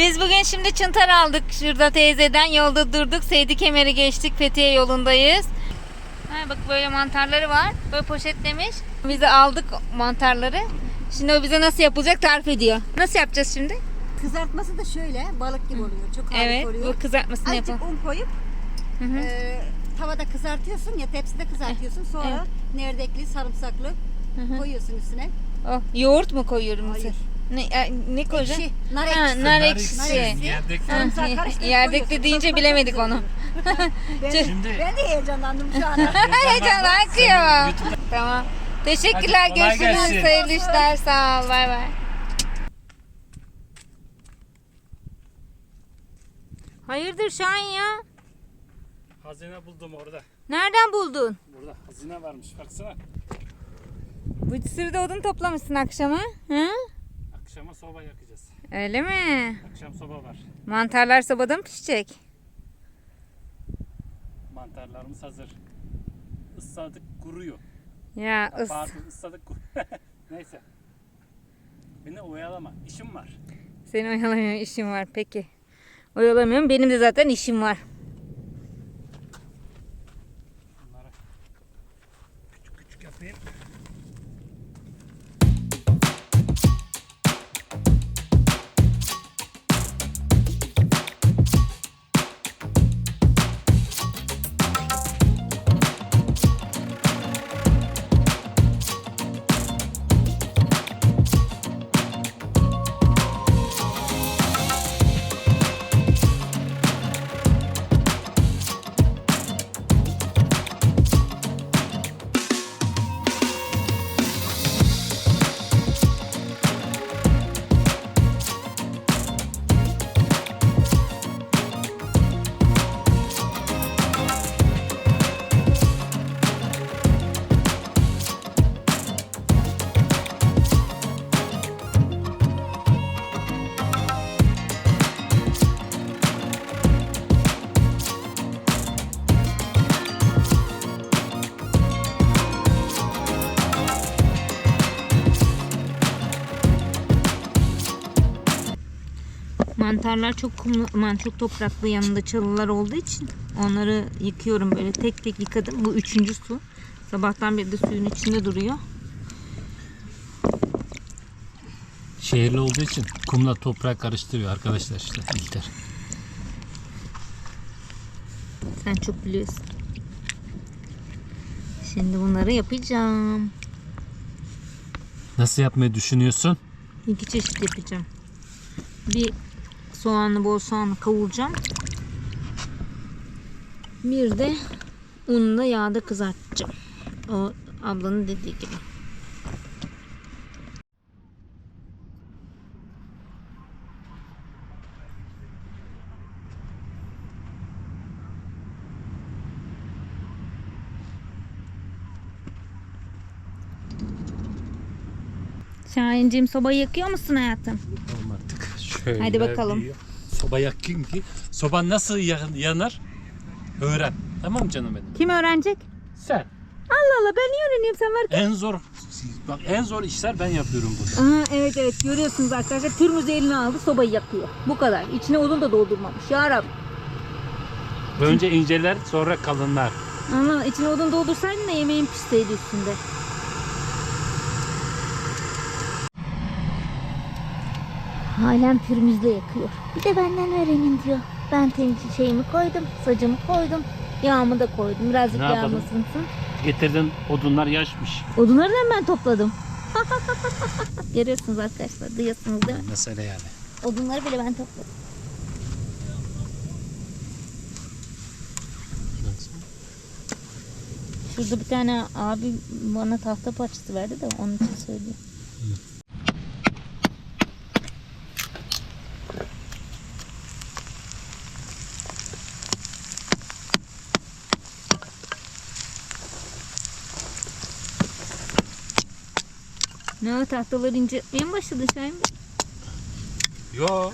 Biz bugün şimdi çıntar aldık şurada teyzeden. Yolda durduk. Seydi Kemer'i geçtik. Fethiye yolundayız. Ha, bak böyle mantarları var. Böyle poşetlemiş. Biz de aldık mantarları. Şimdi o bize nasıl yapılacak tarif ediyor. Nasıl yapacağız şimdi? Kızartması da şöyle balık gibi oluyor. Çok harika Evet. oluyor. Bu kızartmasını Azıcık yapalım. un koyup Hı hı. e, tavada kızartıyorsun ya tepside kızartıyorsun. Sonra nerdekli, sarımsaklı hı. koyuyorsun üstüne. Oh, yoğurt mu koyuyorum Hayır. mesela? Ne, e, ne koyacağım? Ekşi, nar Ha, ekşisi. nar Nar ekşisi. yerdeki- Ha, Sarımsak karıştırıp Yerdekli koyuyorsun. deyince bilemedik onu. ben, Şimdi- ben de heyecanlandım şu an. Heyecan akıyor. Tamam. Teşekkürler. Hadi, kolay Görüşürüz. gelsin. Hayırlı işler. Sağ ol. Bay bay. Hayırdır Şahin ya? Hazine buldum orada. Nereden buldun? Burada hazine varmış baksana. Bu sürü de odun toplamışsın akşama. Hı? Akşama soba yakacağız. Öyle mi? Akşam soba var. Mantarlar sobada mı pişecek? Mantarlarımız hazır. Isladık kuruyor. Ya ıs. Pardon ısladık. Neyse. Beni oyalama. İşim var. Seni oyalamıyorum işim var peki. Oyalamıyorum benim de zaten işim var. Mantarlar çok kumlu, aman çok topraklı yanında çalılar olduğu için onları yıkıyorum böyle tek tek yıkadım. Bu üçüncü su. Sabahtan beri de suyun içinde duruyor. Şehirli olduğu için kumla toprak karıştırıyor arkadaşlar işte İlter. Sen çok biliyorsun. Şimdi bunları yapacağım. Nasıl yapmayı düşünüyorsun? İki çeşit yapacağım. Bir soğanlı bol soğanlı kavuracağım. Bir de unla yağda kızartacağım. O ablanın dediği gibi. Şahinciğim sobayı yakıyor musun hayatım? Tamam artık. Şöyle Hadi bakalım. bir soba yakayım ki. Soba nasıl yan- yanar? Öğren. Tamam mı canım benim? Kim öğrenecek? Sen. Allah Allah ben niye öğreneyim sen varken? En zor bak en zor işler ben yapıyorum burada. Aha, evet evet görüyorsunuz arkadaşlar türmüzü eline aldı sobayı yakıyor. Bu kadar. İçine odun da doldurmamış. Ya Rab. Önce inceler sonra kalınlar. Ama içine odun doldursaydın da yemeğin pişseydi üstünde. Halen pürmüzle yakıyor. Bir de benden öğrenin diyor. Ben temizli şeyimi koydum, sacımı koydum, yağımı da koydum. Birazcık Ne yapalım? Getirdin odunlar yaşmış. Odunları da ben topladım. Görüyorsunuz arkadaşlar, duyuyorsunuz değil mi? Mesele yani. Odunları bile ben topladım. Şurada bir tane abi bana tahta parçası verdi de onun için söylüyor. Ne o tahtaları inceltmeye mi başladın Şahin Bey? Yo.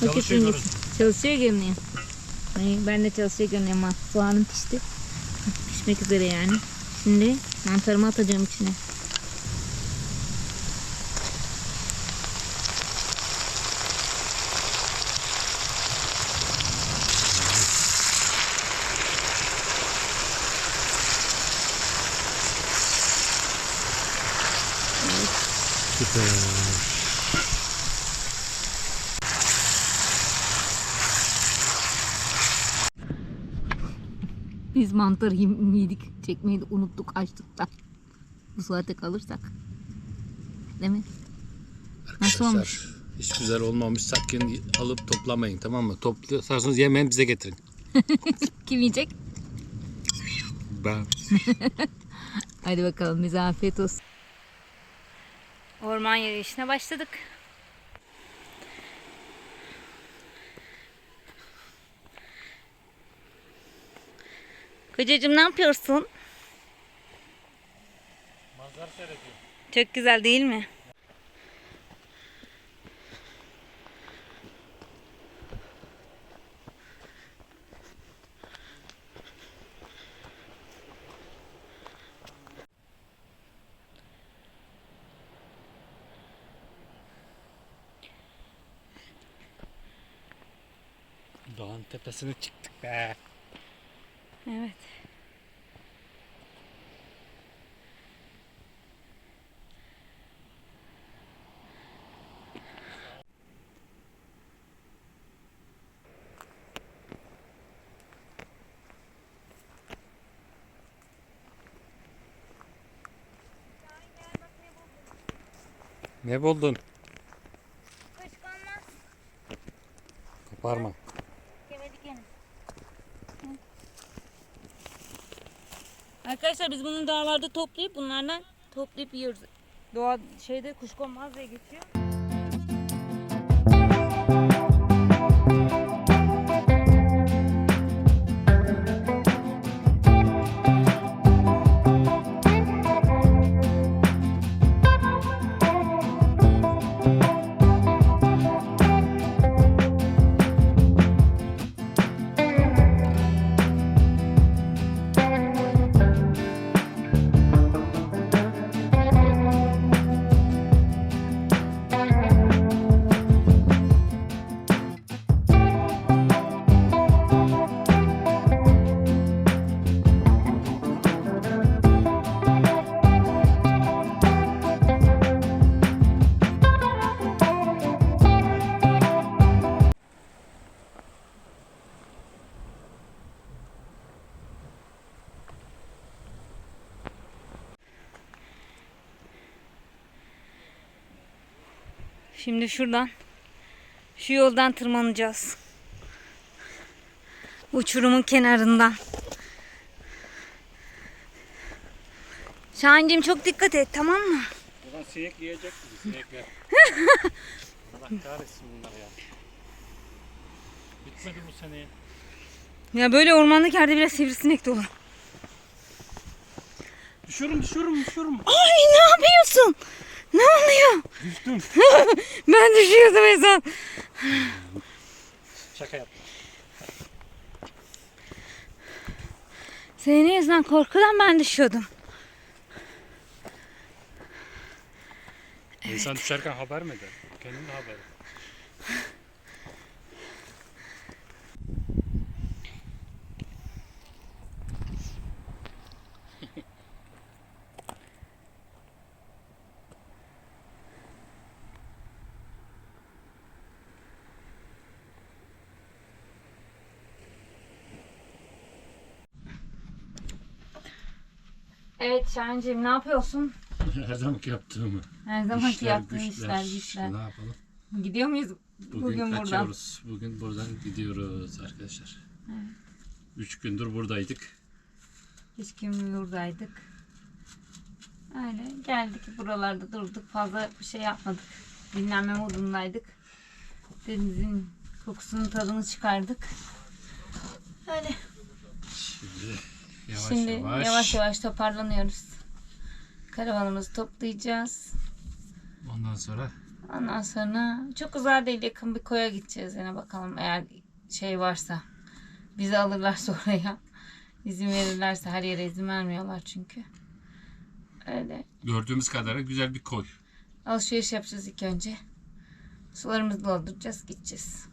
Çalışıyor dengesi. Çalışıyor görünüyor. Ben de çalışıyor görünüyor ama soğanım pişti. Pişmek üzere yani. Şimdi mantarımı atacağım içine. Süper. Biz mantar yedik. Çekmeyi de unuttuk açtık da. Bu saate kalırsak. Değil mi? Nasıl olmuş? Hiç güzel olmamış. Sakın alıp toplamayın tamam mı? Toplarsanız yemeğini bize getirin. Kim yiyecek? Ben. Hadi bakalım bize afiyet olsun. Orman yürüyüşüne başladık. Kocacığım ne yapıyorsun? Manzara seyrediyor. Çok güzel değil mi? Dağın tepesine çıktık be. Evet. Ne buldun? Kuşkonmaz. Koparma. Yemedik yine. Arkadaşlar biz bunu dağlarda toplayıp bunlardan toplayıp yiyoruz. Doğa şeyde kuşkonmaz diye geçiyor. Şimdi şuradan şu yoldan tırmanacağız. Uçurumun kenarından. Şahin'cim çok dikkat et tamam mı? Buradan sinek yiyecek bizi sinekler. Allah kahretsin bunları ya. Bitmedi bu sene. Ya böyle ormanlık yerde biraz sivrisinek dolu. Düşüyorum düşüyorum düşüyorum. Ay ne yapıyorsun? Ne oluyor? Düştüm. Ben düşüyordum Ezan. Şaka yaptım. Senin yüzünden korkudan ben düşüyordum. İnsan düşerken haber mi eder? Kendin de haber Evet Şahin'cim ne yapıyorsun? Her zamanki yaptığımı. Her zamanki yaptığın işler güçler. Ne yapalım? Gidiyor muyuz Bugün, bugün, buradan? kaçıyoruz. Bugün buradan gidiyoruz arkadaşlar. Üç gündür buradaydık. Hiç gün buradaydık. Öyle geldik buralarda durduk. Fazla bir şey yapmadık. Dinlenme modundaydık. Denizin kokusunun tadını çıkardık. Öyle. Şimdi yavaş Şimdi yavaş. yavaş yavaş toparlanıyoruz. Karavanımızı toplayacağız. Ondan sonra Ondan sonra çok uzak değil yakın bir koya gideceğiz yine bakalım eğer şey varsa bizi alırlarsa oraya izin verirlerse her yere izin vermiyorlar çünkü. Öyle gördüğümüz kadarıyla güzel bir koy. alışveriş yapacağız ilk önce. Sularımızı dolduracağız gideceğiz.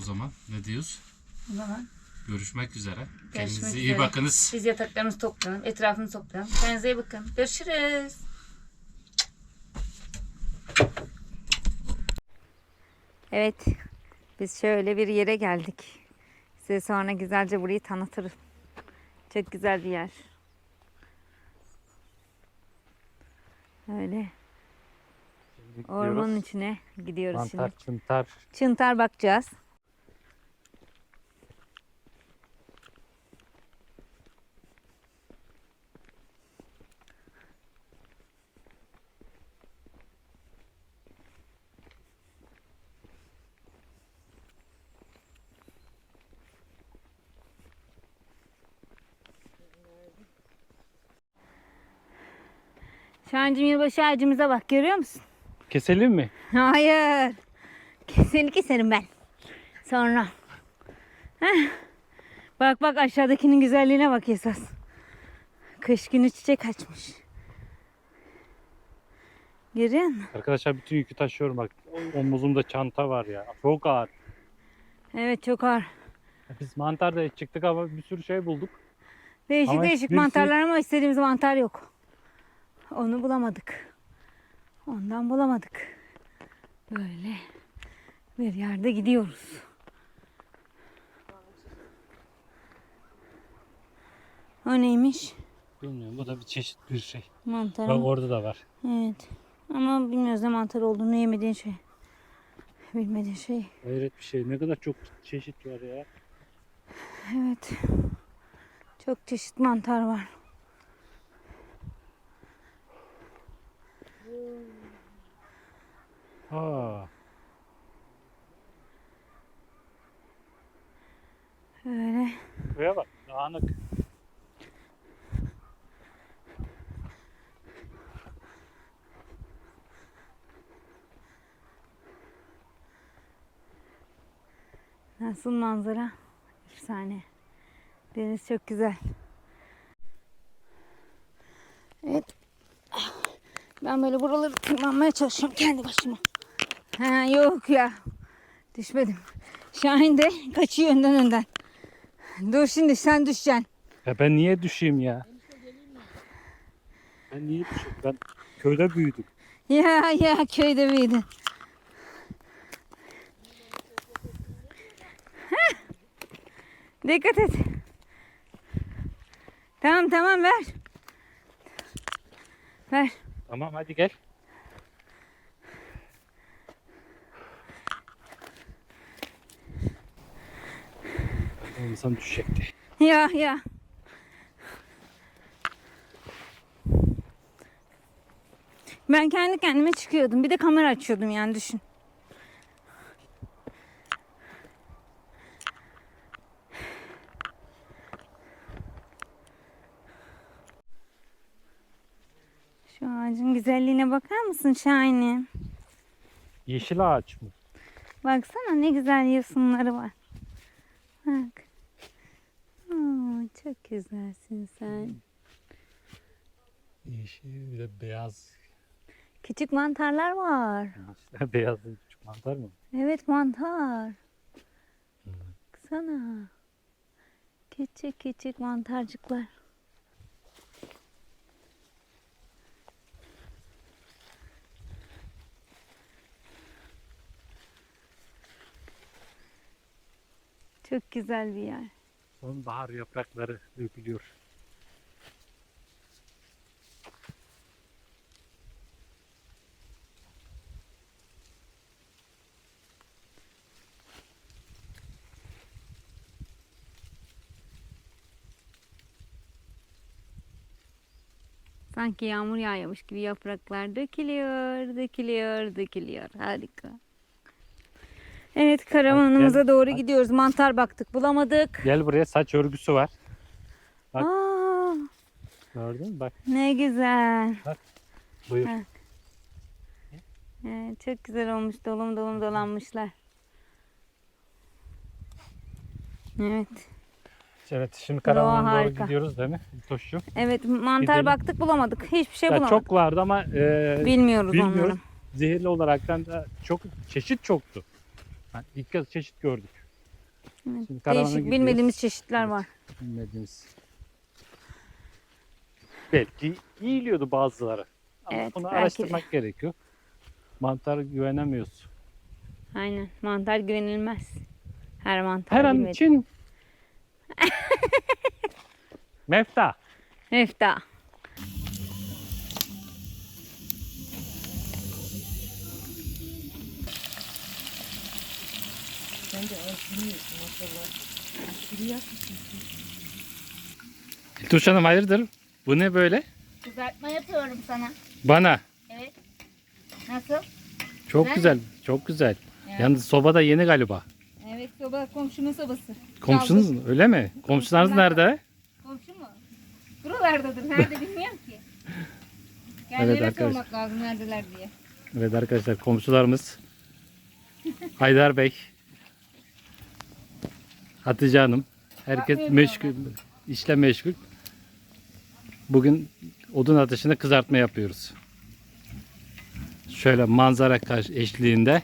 O zaman ne diyoruz? O zaman Görüşmek üzere. Görüşmek Kendinize üzere. iyi bakınız. Biz yataklarımızı toplayalım. Etrafını toplayalım. Kendinize iyi bakın. Görüşürüz. Evet. Biz şöyle bir yere geldik. Size sonra güzelce burayı tanıtırım. Çok güzel bir yer. Öyle. Ormanın içine gidiyoruz Mantar, şimdi. Çıntar. Çıntar bakacağız. Şahancığım yılbaşı ağacımıza bak görüyor musun? Keselim mi? Hayır. Seni keserim ben. Sonra. Heh. Bak bak aşağıdakinin güzelliğine bak esas. Kış günü çiçek açmış. Görüyor musun? Arkadaşlar bütün yükü taşıyorum bak. Omuzumda çanta var ya. Çok ağır. Evet çok ağır. Biz mantar da çıktık ama bir sürü şey bulduk. Değişik Ama değişik hiçbirisi- mantarlar ama istediğimiz mantar yok. Onu bulamadık. Ondan bulamadık. Böyle bir yerde gidiyoruz. O neymiş? Bilmiyorum bu da bir çeşit bir şey. Mantar. Bak mı? orada da var. Evet. Ama bilmiyoruz ne mantar olduğunu yemediğin şey. Bilmediğin şey. Hayret bir şey. Ne kadar çok çeşit var ya. Evet. Çok çeşit mantar var. Aa, Öyle. buraya bak. Dağınık. Nasıl manzara? Efsane. Deniz çok güzel. Evet. Ben böyle buraları tırmanmaya çalışıyorum kendi başıma. Ha yok ya. Düşmedim. Şahin de kaçıyor önden önden. Dur şimdi sen düşeceksin. Ya ben niye düşeyim ya? Ben niye düşeyim? Ben köyde büyüdüm. Ya ya köyde büyüdün. Heh. Dikkat et. Tamam tamam ver. Ver. Tamam hadi gel. İnsan düşecekti. Ya ya. Ben kendi kendime çıkıyordum. Bir de kamera açıyordum yani düşün. Şu ağacın güzelliğine bakar mısın Şahin'im? Yeşil ağaç mı? Baksana ne güzel yosunları var. Bak. Aa, çok güzelsin sen. Yeşil bir de beyaz. Küçük mantarlar var. Beyaz küçük mantar mı? Evet mantar. Baksana. Küçük küçük mantarcıklar. Çok güzel bir yer. Sonbahar yaprakları dökülüyor. Sanki yağmur yağıyormuş gibi yapraklar dökülüyor, dökülüyor, dökülüyor. Harika. Evet karavanımıza Gel. doğru gidiyoruz. Mantar baktık bulamadık. Gel buraya saç örgüsü var. Bak. Aa, Gördün mü? Bak ne güzel. buyur. Ha. Evet, çok güzel olmuş. Dolum dolum dolanmışlar. Evet. Evet şimdi karavana doğru harika. gidiyoruz değil mi? Toş'cum. Evet mantar Gidelim. baktık bulamadık. Hiçbir şey Ya bulamadık. çok vardı ama e, Bilmiyoruz, bilmiyoruz. onları. Zehirli olaraktan da çok çeşit çoktu. Ha, ilk kez çeşit gördük. Evet, Şimdi karavana Değişik gidiyoruz. bilmediğimiz çeşitler Evet. var. Bilmediğimiz. Belki iyiliyordu bazıları. Ama Evet, bunu belki de. araştırmak gerekiyor. Mantar güvenemiyoruz. Aynen. Mantar güvenilmez. Her mantar Her an gibi. için. Mefta. Mefta. Tuğçe Hanım hayırdır? Bu ne böyle? Kızartma yapıyorum sana. Bana. Evet. Nasıl? Çok Güzel güzel. Çok güzel. Evet. Yalnız soba da yeni galiba. Evet soba komşunun sobası. Komşunuz Çaldık. öyle mi? Komşularınız Komşular nerede? Komşu mu? Buralardadır. Nerede bilmiyorum ki. Evet Kendilere arkadaş. sormak lazım neredeler diye. Evet arkadaşlar komşularımız. Haydar Bey. Hatice Hanım. Herkes meşgul. işle meşgul. Bugün odun ateşinde kızartma yapıyoruz. Şöyle manzara karşı eşliğinde.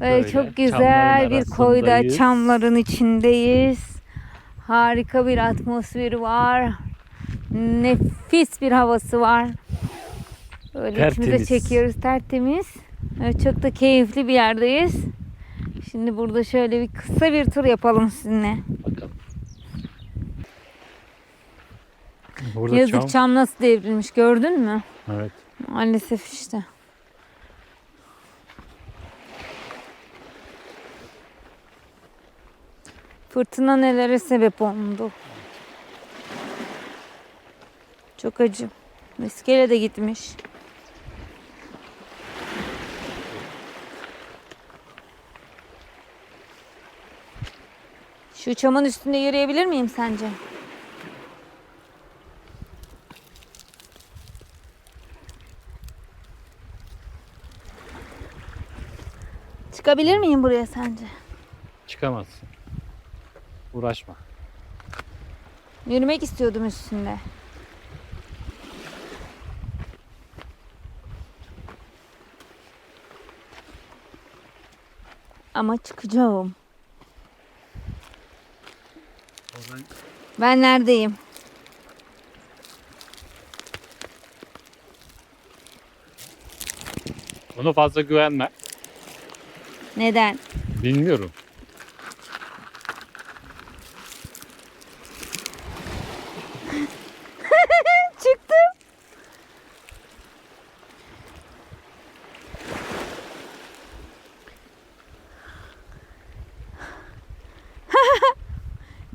Böyle Böyle çok güzel çamların bir koyda arasındayız. çamların içindeyiz. Harika bir atmosferi var. Nefis bir havası var. Böyle içimize Tertemiz. çekiyoruz tertemiz. Evet, çok da keyifli bir yerdeyiz. Şimdi burada şöyle bir kısa bir tur yapalım sizinle. Bakalım. Burada Yazık çam. çam nasıl devrilmiş gördün mü? Evet. Maalesef işte. Fırtına nelere sebep oldu. Çok acı. İskele de gitmiş. Şu çamın üstünde yürüyebilir miyim sence? Çıkabilir miyim buraya sence? Çıkamazsın. Uğraşma. Yürümek istiyordum üstünde. Ama çıkacağım. Ben neredeyim? Ona fazla güvenme. Neden? Bilmiyorum. Çıktım.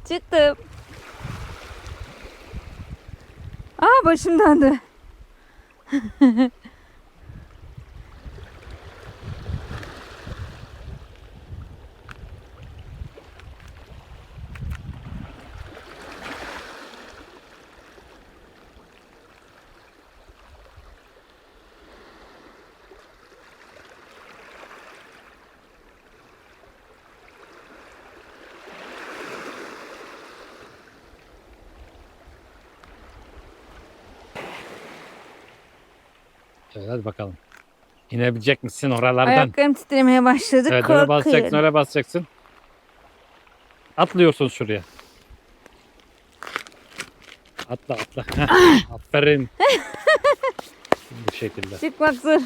Çıktım. Aa başım döndü. Evet, hadi bakalım. İnebilecek misin oralardan? Ayaklarım titremeye başladı. Evet oraya basacaksın, Korkuyorum. oraya basacaksın. Atlıyorsun şuraya. Atla atla. Heh, Aferin. Bu şekilde. Çıkmak zor.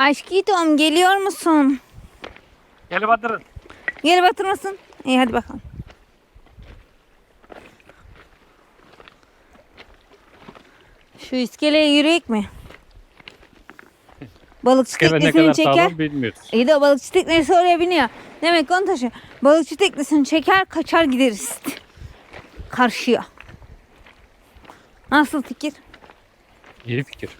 Aşkım geliyor musun? Gel batırın. Geri batırmasın. İyi hadi bakalım. Şu iskeleye yürüyek mi? Balıkçı ne teknesini çeker. bilmiyoruz. İyi de o balıkçı teknesi oraya biniyor. Demek onu taşıyor. Balıkçı teknesini çeker kaçar gideriz. Karşıya. Nasıl fikir? İyi fikir.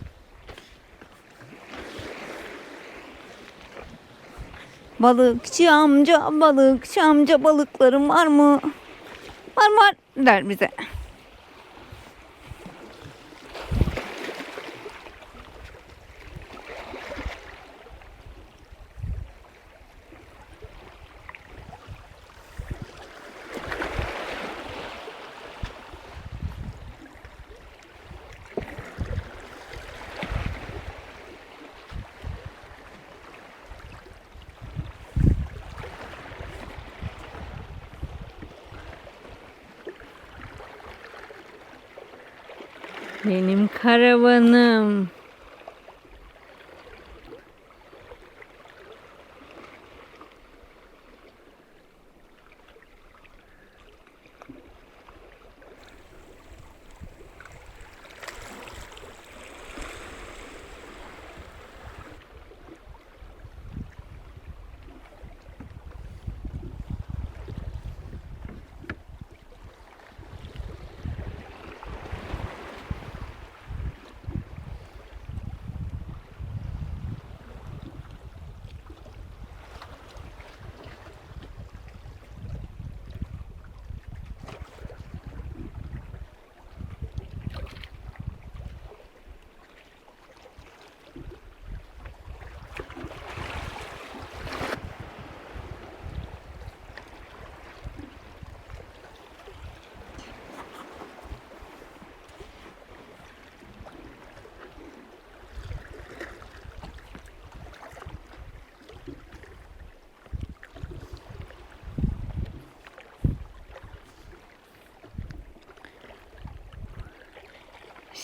Balıkçı amca, balıkçı amca balıkların var mı? Var var der bize. Benim karavanım.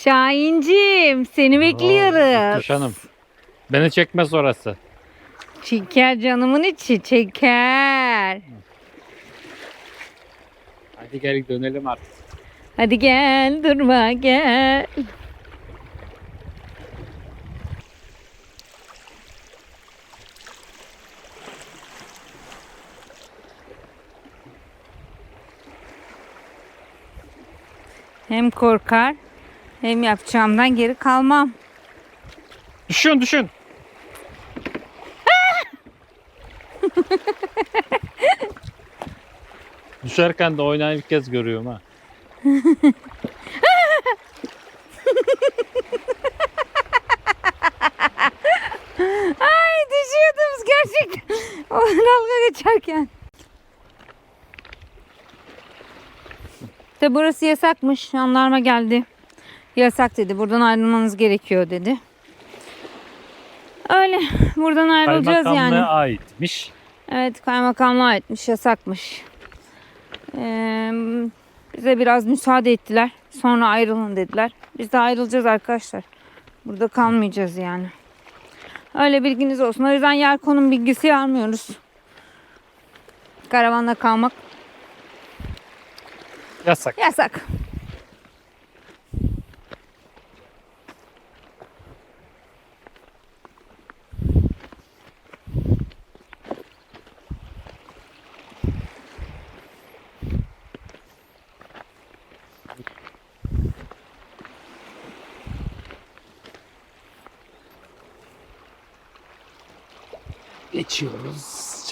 Şahincim seni bekliyoruz. Tuş Hanım. Beni çekmez orası. Çeker canımın içi çeker. Hadi gel dönelim artık. Hadi gel durma gel. Hem korkar hem yapacağımdan geri kalmam. Düşün düşün. Düşerken de oynayıp ilk kez görüyorum ha. Ay düşüyordum gerçekten. O dalga geçerken. İşte burası yasakmış. Jandarma geldi. Yasak dedi. Buradan ayrılmanız gerekiyor dedi. Öyle. Buradan ayrılacağız Kaymakamlığa yani. aitmiş. Evet kaymakamlığa aitmiş. Yasakmış. Ee, bize biraz müsaade ettiler. Sonra ayrılın dediler. Biz de ayrılacağız arkadaşlar. Burada kalmayacağız yani. Öyle bilginiz olsun. O yüzden yer konum bilgisi almıyoruz. Karavanda kalmak Yasak. yasak.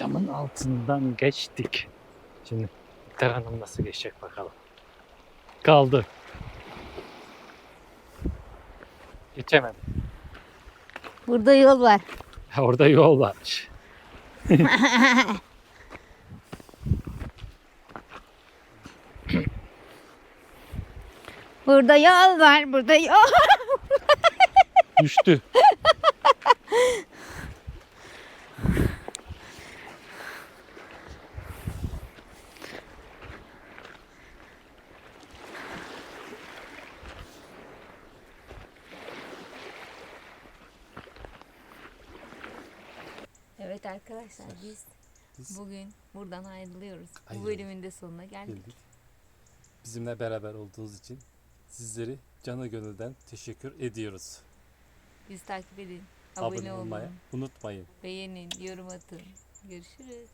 Camın altından geçtik. Şimdi Bihter Hanım nasıl geçecek bakalım. Kaldı. Geçemem. Burada yol var. Orada yol varmış. Burada yol var. Burada yol. Düştü. Evet arkadaşlar biz bugün buradan ayrılıyoruz. Bu Ayrıldık. bölümün de sonuna geldik. Geldik. Bizimle beraber olduğunuz için sizleri canı gönülden teşekkür ediyoruz. Bizi takip edin. Abone, Abone olmayı olun. unutmayın. Beğenin, yorum atın. Görüşürüz.